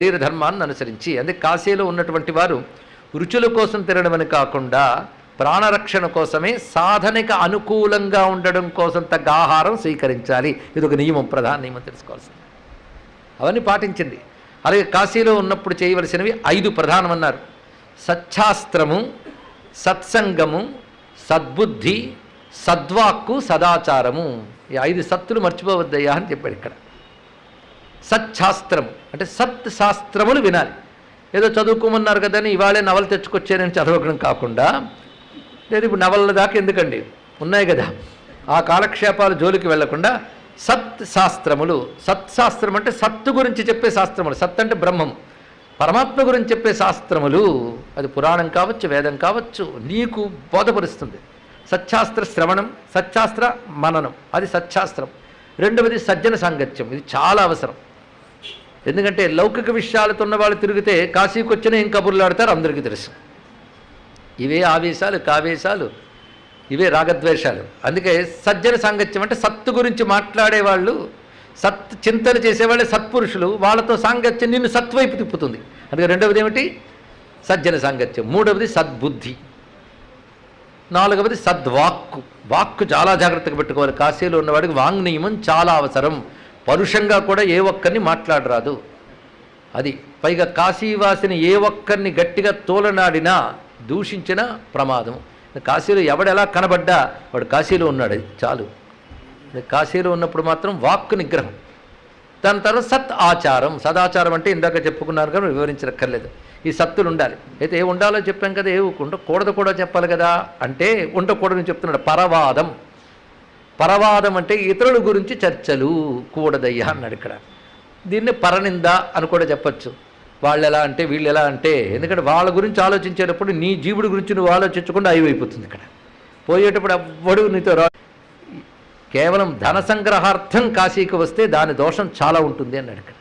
శరీర ధర్మాన్ని అనుసరించి అందుకే కాశీలో ఉన్నటువంటి వారు రుచుల కోసం తిరగడమని కాకుండా ప్రాణరక్షణ కోసమే సాధనకి అనుకూలంగా ఉండడం కోసం తగ్గ ఆహారం స్వీకరించాలి. ఇది ఒక నియమం ప్రధాన నియమం తెలుసుకోవాల్సింది. అవన్నీ పాటించింది. అలాగే కాశీలో ఉన్నప్పుడు చేయవలసినవి ఐదు ప్రధానమన్నారు. సచ్ఛాస్త్రము సత్సంగము సద్బుద్ధి సద్వాక్కు సదాచారము. ఈ ఐదు సత్తులు మర్చిపోవద్దయ్యా అని చెప్పాడు ఇక్కడ. సత్శాస్త్రము అంటే సత్ శాస్త్రములు వినాలి. ఏదో చదువుకోమన్నారు కదా అని ఇవాళే నవలు తెచ్చుకొచ్చానని చదవడం కాకుండా లేదు ఇప్పుడు నవల దాకా ఎందుకండి? ఉన్నాయి కదా. ఆ కాలక్షేపాలు జోలికి వెళ్ళకుండా సత్ శాస్త్రములు సత్శాస్త్రం అంటే సత్తు గురించి చెప్పే శాస్త్రములు. సత్ అంటే బ్రహ్మం పరమాత్మ గురించి చెప్పే శాస్త్రములు అది పురాణం కావచ్చు వేదం కావచ్చు నీకు బోధపరుస్తుంది. సత్శాస్త్ర శ్రవణం సత్శాస్త్ర మననం. అది సత్శాస్త్రం. రెండవది సజ్జన సాంగత్యం. ఇది చాలా అవసరం. ఎందుకంటే లౌకిక విషయాలతో ఉన్న వాళ్ళు తిరిగితే కాశీకి వచ్చిన ఏం కబుర్లాడతారు అందరికీ తెలుసు. ఇవే ఆవేశాలు కావేశాలు ఇవే రాగద్వేషాలు. అందుకే సజ్జన సాంగత్యం అంటే సత్తు గురించి మాట్లాడేవాళ్ళు సత్ చింతన చేసేవాళ్ళే సత్పురుషులు వాళ్ళతో సాంగత్యం నిన్ను సత్వైపు తిప్పుతుంది. అందుకే రెండవది ఏమిటి? సజ్జన సాంగత్యం. మూడవది సద్బుద్ధి. నాలుగవది సద్వాక్కు. వాక్కు చాలా జాగ్రత్తగా పెట్టుకోవాలి. కాశీలో ఉన్నవాడికి వాంగ్నియమం చాలా అవసరం. పరుషంగా కూడా ఏ ఒక్కరిని మాట్లాడరాదు. అది పైగా కాశీవాసిని ఏ ఒక్కరిని గట్టిగా తోలనాడినా దూషించిన ప్రమాదం కాశీలో ఎవడెలా కనబడ్డా వాడు కాశీలో ఉన్నాడు. చాలు. కాశీలో ఉన్నప్పుడు మాత్రం వాక్కు నిగ్రహం. దాని తర్వాత సత్ ఆచారం. సదాచారం అంటే ఇందాక చెప్పుకున్నారు కానీ వివరించక్కర్లేదు ఈ సత్తులు ఉండాలి. అయితే ఏ ఉండాలో చెప్పాం కదా ఏ ఉండకూడదు కూడా చెప్పాలి కదా. అంటే ఉండకూడదని చెప్తున్నాడు. పరవాదం. పరవాదం అంటే ఇతరుల గురించి చర్చలు కూడదయ్యా అన్నాడు ఇక్కడ. దీన్ని పరనింద అని కూడా చెప్పచ్చు. వాళ్ళు ఎలా అంటే వీళ్ళు ఎలా అంటే ఎందుకంటే వాళ్ళ గురించి ఆలోచించేటప్పుడు నీ జీవుడి గురించి నువ్వు ఆలోచించకుండా అయిపోతుంది ఇక్కడ. పోయేటప్పుడు ఎవ్వడు నీతో రా కేవలం ధన సంగ్రహార్థం కాశీకి వస్తే దాని దోషం చాలా ఉంటుంది అన్నాడు ఇక్కడ.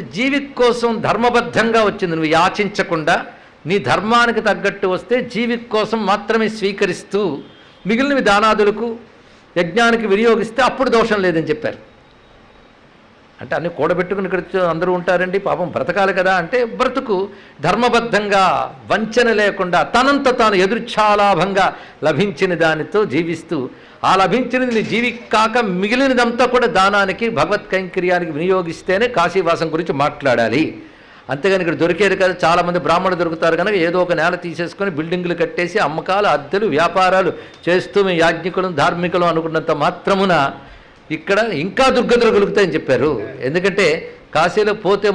జీవిక్ కోసం ధర్మబద్ధంగా వచ్చింది. నువ్వు యాచించకుండా నీ ధర్మానికి తగ్గట్టు వస్తే జీవిక్ కోసం మాత్రమే స్వీకరిస్తూ మిగిలినవి దానాదులకు యజ్ఞానికి వినియోగిస్తే అప్పుడు దోషం లేదని చెప్పారు. అంటే అన్ని కూడబెట్టుకుని ఇక్కడ అందరూ ఉంటారండి పాపం బ్రతకాలి కదా అంటే బ్రతుకు. ధర్మబద్ధంగా వంచన లేకుండా తనంత తాను ఎదుర్ఛాలాభంగా లభించిన దానితో జీవిస్తూ ఆ లభించినది నీ జీవి కాక మిగిలినదంతా కూడా దానానికి భగవత్ కైంకర్యానికి వినియోగిస్తేనే కాశీవాసం గురించి మాట్లాడాలి. అంతేగాని ఇక్కడ దొరికేది కదా చాలామంది బ్రాహ్మణులు దొరుకుతారు కనుక ఏదో ఒక నేల తీసేసుకొని బిల్డింగులు కట్టేసి అమ్మకాలు అద్దెలు వ్యాపారాలు చేస్తూ మేము యాజ్ఞికులం ధార్మికులం అనుకున్నంత మాత్రమున ఇక్కడ ఇంకా దుర్గతులు కలుగుతాయని చెప్పారు. ఎందుకంటే కాశీలో పోతే